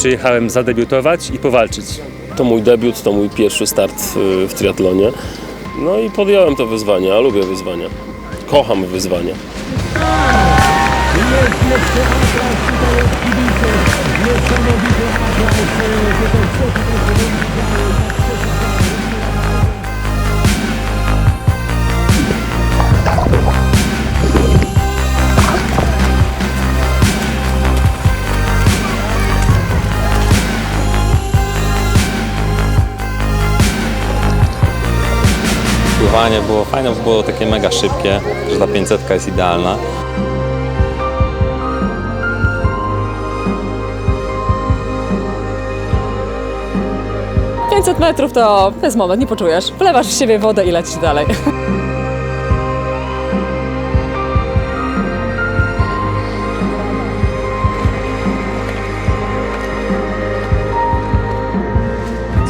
Przyjechałem zadebiutować i powalczyć. To mój debiut, to mój pierwszy start y, w triatlonie. No i podjąłem to wyzwanie, ja lubię wyzwania. Kocham wyzwania. Pływanie było fajne, bo było takie mega szybkie, że ta 500 jest idealna. Pięćset 500 metrów to to jest moment, nie poczujesz. Wlewasz w siebie wodę i lecisz dalej.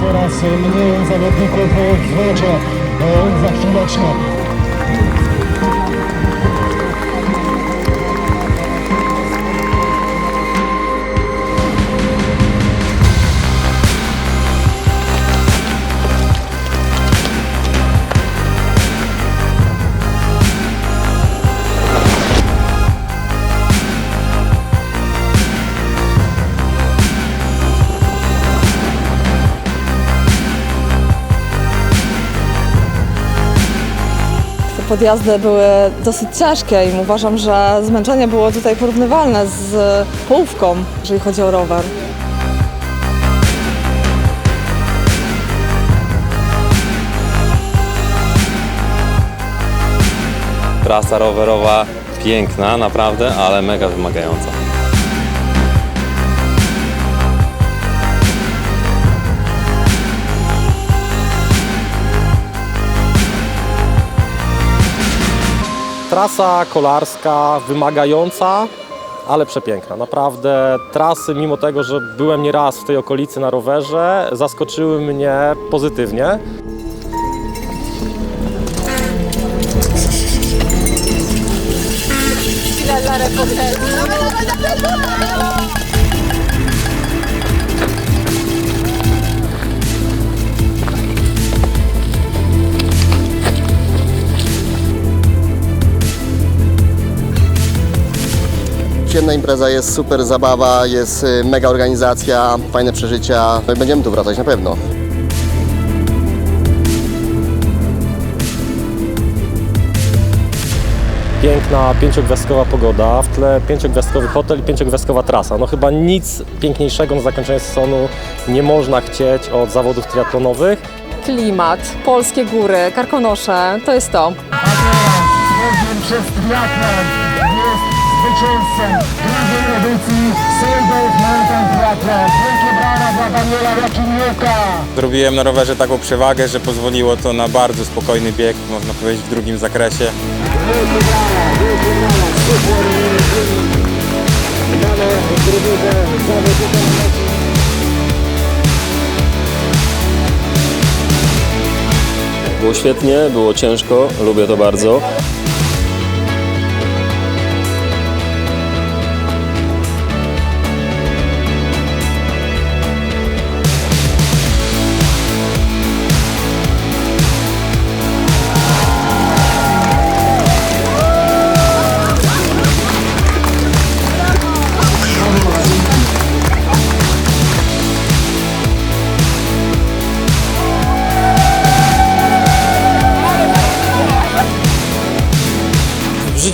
Coraz mniej zawodników w Não, vai, vai, vai, podjazdy były dosyć ciężkie i uważam, że zmęczenie było tutaj porównywalne z połówką, jeżeli chodzi o rower. Trasa rowerowa piękna, naprawdę, ale mega wymagająca. Trasa kolarska wymagająca, ale przepiękna. Naprawdę trasy, mimo tego, że byłem nieraz w tej okolicy na rowerze, zaskoczyły mnie pozytywnie. Przyjemna impreza, jest super zabawa, jest y, mega organizacja, fajne przeżycia. No i będziemy tu wracać na pewno. Piękna, pięciogwiazdkowa pogoda, w tle pięciogwiazdkowy hotel i pięciogwiazdkowa trasa. No chyba nic piękniejszego na zakończenie sezonu nie można chcieć od zawodów triatlonowych. Klimat, polskie góry, karkonosze, to jest to. Przez triatlon zwycięzcą drugiej edycji Silver Mountain Triathlon. Wielkie brawa dla Daniela Jakimiuka. Zrobiłem na rowerze taką przewagę, że pozwoliło to na bardzo spokojny bieg, można powiedzieć w drugim zakresie. Było świetnie, było ciężko, lubię to bardzo.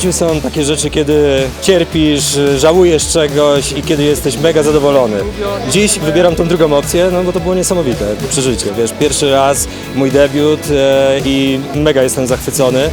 Życiu są takie rzeczy, kiedy cierpisz, żałujesz czegoś i kiedy jesteś mega zadowolony. Dziś wybieram tą drugą opcję, no bo to było niesamowite przeżycie. Wiesz, pierwszy raz mój debiut e, i mega jestem zachwycony.